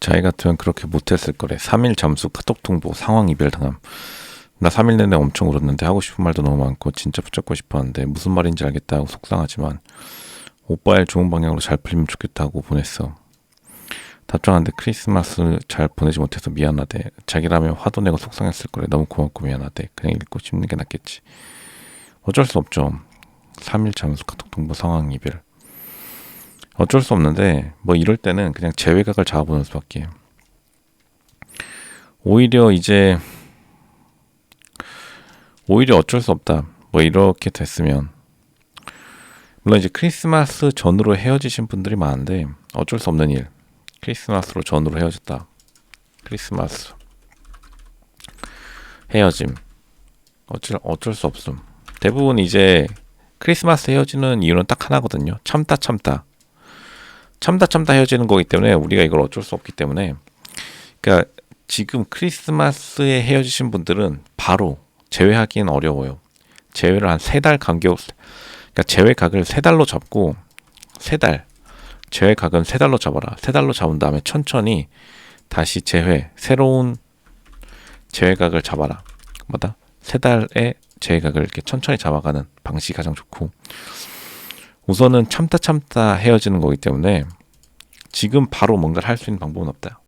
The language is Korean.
자기 같으면 그렇게 못했을 거래. 3일 잠수 카톡 통보 상황 이별 당함. 나 3일 내내 엄청 울었는데 하고 싶은 말도 너무 많고 진짜 붙잡고 싶었는데 무슨 말인지 알겠다고 속상하지만 오빠의 좋은 방향으로 잘 풀리면 좋겠다고 보냈어. 답장하는데 크리스마스 잘 보내지 못해서 미안하대. 자기라면 화도 내고 속상했을 거래. 너무 고맙고 미안하대. 그냥 읽고 싶는 게 낫겠지. 어쩔 수 없죠. 3일 잠수 카톡 통보 상황 이별. 어쩔 수 없는데 뭐 이럴 때는 그냥 제외각을 잡아보는 수밖에. 오히려 이제 오히려 어쩔 수 없다. 뭐 이렇게 됐으면 물론 이제 크리스마스 전으로 헤어지신 분들이 많은데 어쩔 수 없는 일. 크리스마스로 전으로 헤어졌다. 크리스마스 헤어짐. 어쩔 어쩔 수 없음. 대부분 이제 크리스마스 헤어지는 이유는 딱 하나거든요. 참다 참다. 참다 참다 헤어지는 거기 때문에 우리가 이걸 어쩔 수 없기 때문에 그러니까 지금 크리스마스에 헤어지신 분들은 바로 제외하기는 어려워요. 제외를 한 세 달 간격 그러니까 제외각을 세 달로 잡고 세 달. 제외각은 세 달로 잡아라. 세 달로 잡은 다음에 천천히 다시 제외 새로운 제외각을 잡아라. 뭐다? 세 달의 제외각을 이렇게 천천히 잡아가는 방식이 가장 좋고 우선은 참다 참다 헤어지는 거기 때문에 지금 바로 뭔가를 할 수 있는 방법은 없다.